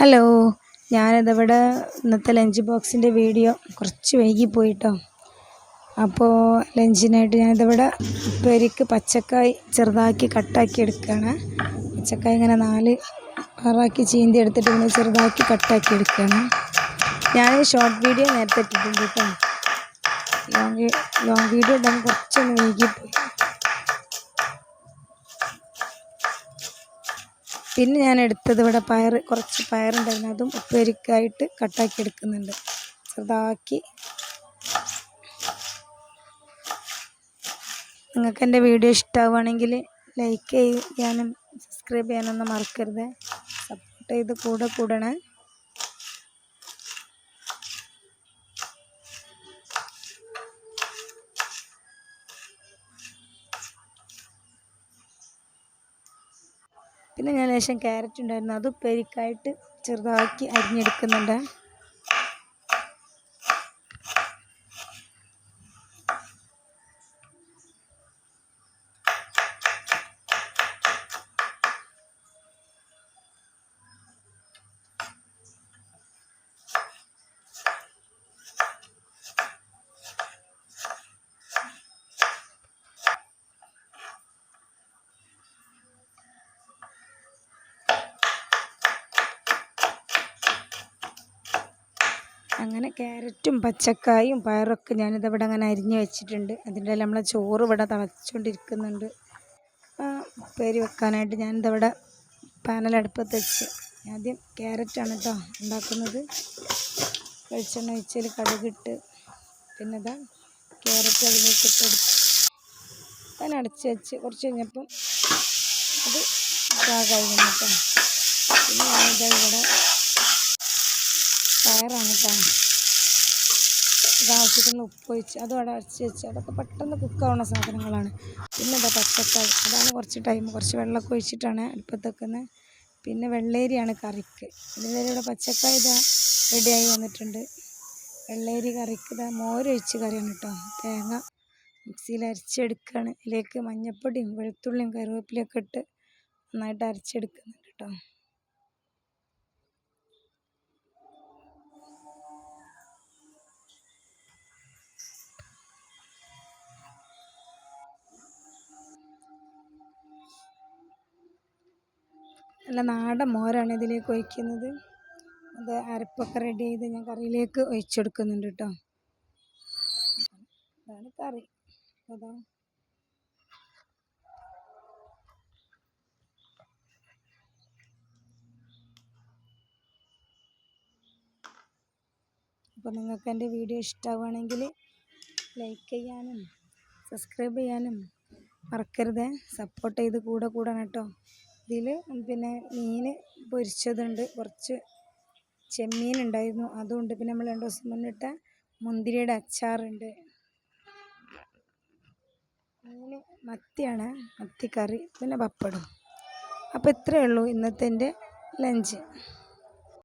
Hello ഞാനിതിവിടെ ഇന്നത്തെ lunch ബോക്സിന്റെ വീഡിയോ കുറച്ച് വൈകിപ്പോയിട്ടോ. അപ്പോൾ ലഞ്ചിനായിട്ട് ഞാനിതിവിടെ ഉപ്പേരിക്ക് പച്ചക്കായ് ചെറുതാക്കി കട്ടാക്കി എടുക്കുകയാണ്. പച്ചക്കായ് ഇങ്ങനെ നാല് ആറാക്കി ചീന്തി എടുത്തിട്ട് ഇങ്ങനെ ചെറുതാക്കി കട്ടാക്കി എടുക്കുകയാണ്. ഞാൻ ഷോർട്ട് വീഡിയോ നേരത്തെ ഇട്ടിട്ടുണ്ട് കേട്ടോ. ലോങ് ലോങ് വീഡിയോ ഇടാൻ കുറച്ചൊന്ന് വൈകിപ്പോയി. പിന്നെ ഞാൻ എടുത്തത് ഇവിടെ പയർ കുറച്ച് പയറുണ്ടായിരുന്നു. അതും ഉപ്പേരിക്കായിട്ട് കട്ടാക്കി എടുക്കുന്നുണ്ട്. ചെറുതാക്കി. നിങ്ങൾക്ക് എന്റെ വീഡിയോ ഇഷ്ടമാവുകയാണെങ്കിൽ ലൈക്ക് ചെയ്യാനും സബ്സ്ക്രൈബ് ചെയ്യാനൊന്നും മറക്കരുത്. സപ്പോർട്ട് ചെയ്ത് കൂടെ കൂടണേ. പിന്നെ ഞാൻ ലേശം ക്യാരറ്റ് ഉണ്ടായിരുന്നു. അത് ഉപ്പേരിക്കായിട്ട് ചെറുതാക്കി അരിഞ്ഞെടുക്കുന്നുണ്ട്. അങ്ങനെ ക്യാരറ്റും പച്ചക്കായും പയറൊക്കെ ഞാനിതവിടെ അങ്ങനെ അരിഞ്ഞ് വെച്ചിട്ടുണ്ട്. അതിന്റെ നമ്മളെ ചോറ് ഇവിടെ തിളച്ചുകൊണ്ടിരിക്കുന്നുണ്ട്. പേര് വെക്കാനായിട്ട് ഞാനിതവിടെ പാനൽ അടുപ്പത്ത് വെച്ച്. ആദ്യം ക്യാരറ്റാണ് കേട്ടോ ഉണ്ടാക്കുന്നത്. വെളിച്ചെണ്ണ ഒഴിച്ചതിൽ കടുകിട്ട് പിന്നെ ഇതാ ക്യാരറ്റ് അതിലേക്ക് ഇട്ടെടുത്ത് ഞാൻ അടച്ച് വെച്ച് കുറച്ച് കഴിഞ്ഞപ്പം അത് പാകമായി കേട്ടോ പിന്നെ ഞാനിതാ ഇവിടെ പയറാണ് കേട്ടോ ഇതാവശ്യത്തിന് ഉപ്പ് ഒഴിച്ച് അതും അവിടെ അരച്ച് വെച്ച് അതൊക്കെ പെട്ടെന്ന് കുക്കാവുന്ന സാധനങ്ങളാണ്. പിന്നെ ഇതാ പച്ചക്കായി അതാണ് കുറച്ച് ടൈം കുറച്ച് വെള്ളമൊക്കെ ഒഴിച്ചിട്ടാണ് അടുപ്പത്ത് വെക്കുന്നത് പിന്നെ വെള്ളേരിയാണ് കറിക്ക്. ഇതിന്റെ ഇവിടെ പച്ചക്കായ ഇതാ റെഡിയായി വന്നിട്ടുണ്ട്. വെള്ളേരി കറിക്ക് ഇതാ മോരൊഴിച്ച് കറിയാണ് കേട്ടോ തേങ്ങ മിക്സിയിൽ അരച്ചെടുക്കുകയാണ് ഇതിലേക്ക് മഞ്ഞൾപ്പൊടിയും വെളുത്തുള്ളിയും കറിവേപ്പിലയൊക്കെ ഇട്ട് നന്നായിട്ട് അരച്ചെടുക്കുന്നുണ്ട് കേട്ടോ നല്ല നാടൻ മോരാണ് ഇതിലേക്ക് ഒഴിക്കുന്നത്. അത് അരപ്പൊക്കെ റെഡി ചെയ്ത് ഞാൻ കറിയിലേക്ക് ഒഴിച്ചെടുക്കുന്നുണ്ട് കേട്ടോ അതാണ് കറി. അതാ. അപ്പോൾ നിങ്ങൾക്ക് എന്റെ വീഡിയോ ഇഷ്ടമാവുകയാണെങ്കിൽ ലൈക്ക് ചെയ്യാനും സബ്സ്ക്രൈബ് ചെയ്യാനും മറക്കരുത്. സപ്പോർട്ട് ചെയ്ത് കൂടെ കൂടണം കേട്ടോ ഇതിൽ പിന്നെ മീൻ പൊരിച്ചതുണ്ട്. കുറച്ച് ചെമ്മീൻ ഉണ്ടായിരുന്നു അതുകൊണ്ട് പിന്നെ നമ്മൾ രണ്ട് ദിവസം മുന്നിട്ട മുന്തിരിയുടെ അച്ചാറുണ്ട്. മീൻ മത്തിയാണ്. മത്തിക്കറി. പിന്നെ പപ്പടം. അപ്പോൾ ഇത്രയേ ഉള്ളൂ ഇന്നത്തെ എന്റെ ലഞ്ച്.